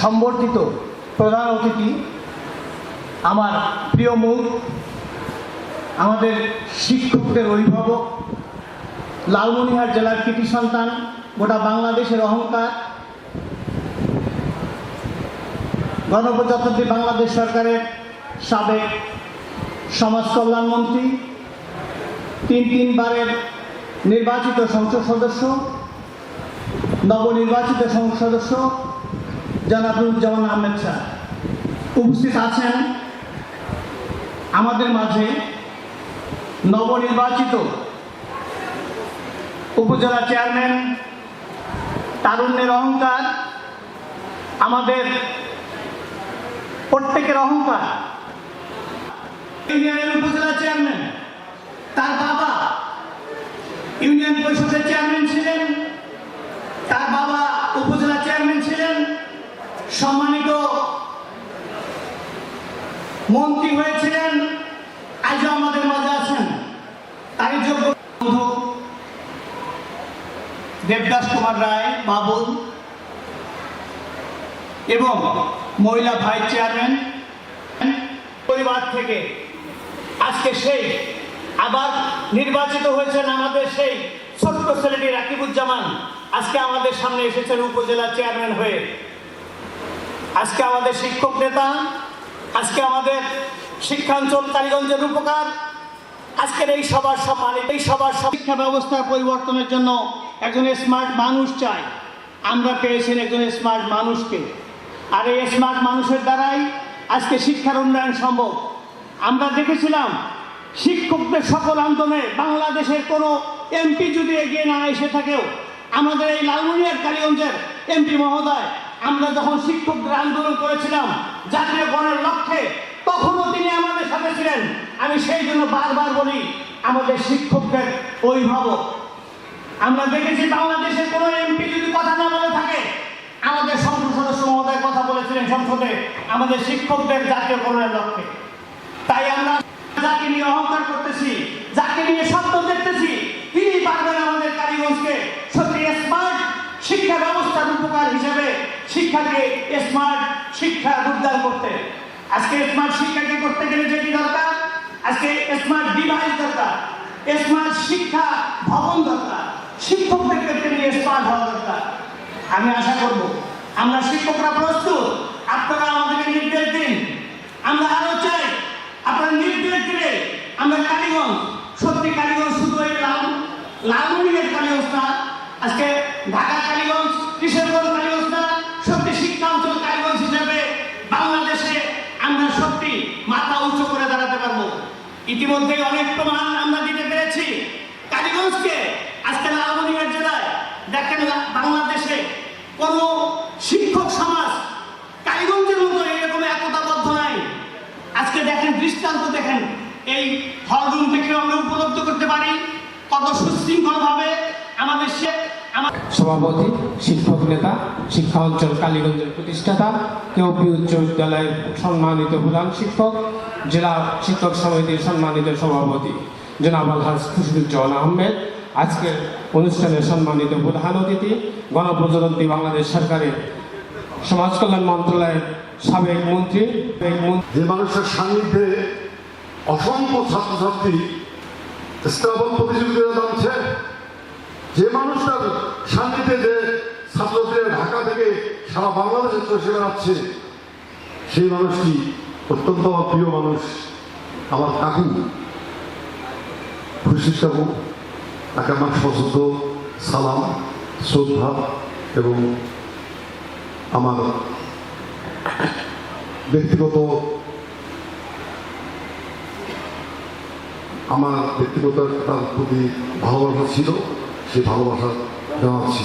সম্বর্ধিত প্রধান অতিথি আমার প্রিয় মুখ আমাদের শিক্ষকদের অভিভাবক লালমনিহাট জেলার কৃতি সন্তান, গোটা বাংলাদেশের অহংকার, গণপ্রজাতন্ত্রী বাংলাদেশ সরকারের সাবেক সমাজ কল্যাণমন্ত্রী তিন তিনবারের নির্বাচিত সংসদ সদস্য, নবনির্বাচিত সংসদ সদস্য জানাবুজ্জামান আহমেদ শাহ উপস্থিত আছেন আমাদের মাঝে নবনির্বাচিত উপজেলা চেয়ারম্যান তারুণ্যের অহংকার, আমাদের প্রত্যেকের অহংকার। ইউনিয়নের উপজেলা চেয়ারম্যান, তার বাবা ইউনিয়ন পরিষদের চেয়ারম্যান ছিলেন, তার বাবা সম্মানিত মন্ত্রী হয়েছিলেন, আজও আমাদের মাঝে আছেন। তারই যোগ্য বন্ধু দেবদাস কুমার রায়, বাবুল এবং মহিলা ভাইস চেয়ারম্যান পরিবার থেকে আজকে সেই আবার নির্বাচিত হয়েছেন আমাদের সেই ছোট্ট ছেলেটি রাকিবুজ্জামান। আজকে আমাদের সামনে এসেছেন উপজেলা চেয়ারম্যান হয়ে আজকে আমাদের শিক্ষক নেতা, আজকে আমাদের শিক্ষাঞ্চল কালীগঞ্জের উপকার আজকের এই সবার সম্মানিত এই সবার শিক্ষা ব্যবস্থার পরিবর্তনের জন্য একজন স্মার্ট মানুষ চাই। আমরা পেয়েছেন একজন স্মার্ট মানুষকে। আর এই স্মার্ট মানুষের দ্বারাই আজকে শিক্ষার উন্নয়ন সম্ভব। আমরা দেখেছিলাম শিক্ষকদের সকল আন্দোলনে বাংলাদেশের কোনো এমপি যদি এগিয়ে না এসে থাকেও, আমাদের এই লালমনিয়ার কালীগঞ্জের এমপি মহোদয় আমরা যখন শিক্ষকদের আন্দোলন করেছিলাম জাতীয় গণের লক্ষ্যে, তখনও তিনি আমাদের সাথে ছিলেন। আমি সেই জন্য বারবার বলি, আমাদের শিক্ষকদের অভিভাবক। আমরা দেখেছি বাংলাদেশের কোনো এমপি যদি কথা না বলে থাকে, আমাদের সংসদ সদস্য মহোদয় কথা বলেছিলেন সংসদে, আমাদের শিক্ষকদের জাতীয় গণের লক্ষ্যে। তাই আমরা যাকে নিয়ে অহংকার করতেছি যাকে নিয়ে স্বপ্ন দেখতেছি তিনি পারবেন আমাদের কালীগঞ্জকে সত্যি স্মার্ট শিক্ষা ব্যবস্থার উপকার হিসেবে শিক্ষাকে স্মার্ট শিক্ষা উদ্ধার করতে। আজকে স্মার্ট শিক্ষাকে করতে গেলে যেটি দরকার? আজকে স্মার্ট ডিভাইস দরকার। স্মার্ট শিক্ষা ভবন দরকার। শিক্ষকদের ক্ষেত্রে নিয়ে স্মার্ট হওয়া দরকার। আমি আশা করব, আমরা শিক্ষকরা প্রস্তুত। আপনারা আমাদেরকে নির্দেশ দিন। আমরা আরও চাই, আপনারা নির্দেশ দিলে আমরা কালীগঞ্জ, সত্যি কালীগঞ্জ শুধু এই লাল লালমনিরের কালীগঞ্জ না, আজকে ঢাকা কালীগঞ্জ কিশোরগঞ্জ কালীগঞ্জ না সত্যি শিক্ষাঞ্চল কালীগঞ্জ হিসেবে বাংলাদেশে আমরা সত্যি মাথা উঁচু করে দাঁড়াতে পারব ইতিমধ্যে অনেক প্রমাণ আমরা দিতে পেরেছি। কালীগঞ্জকে আজকে লালমনিরহাট জেলায় দেখেন বাংলাদেশে কোন শিক্ষক সমাজ কালীগঞ্জের মতো এরকম একতাবদ্ধ নাই। আজকে দেখেন, দৃষ্টান্ত দেখেন, এই হল রুম থেকে আমরা উপলব্ধ করতে পারি কত সুশৃঙ্খল ভাবে আমাদের সে সভাপতি, শিক্ষক নেতা, শিক্ষা অঞ্চল কালীগঞ্জের প্রতিষ্ঠাতা কেউপি উচ্চ বিদ্যালয়ের সম্মানিত প্রধান শিক্ষক জেলা শিক্ষক সমিতির সম্মানিত সভাপতি জনাব আলহাজ খুশরুজ্জামান আহমেদ। আজকের অনুষ্ঠানের সম্মানিত প্রধান অতিথি, গণপ্রজাতন্ত্রী বাংলাদেশ সরকারের সমাজ কল্যাণ মন্ত্রণালয়ের সাবেক মন্ত্রী সাবেক মন্ত্রী যে মানুষের সান্নিধ্যে অসংখ্য ছাত্রছাত্রী স্থাপন প্রতিযোগিতা নামছে, যে মানুষটার সান্নিধ্যে যে ছাত্রছাত্রীরা ঢাকা থেকে সারা বাংলাদেশে চষে বেড়াচ্ছে সেই মানুষটি অত্যন্ত প্রিয় মানুষ, আমার কাকু খুশি কাকু তাকে আমার সশস্ত্র সালাম, শ্রদ্ধা এবং আমার ব্যক্তিগত আমার ব্যক্তিগত তার প্রতি ভালোবাসা ছিল, সেই ভালোবাসা জানাচ্ছি।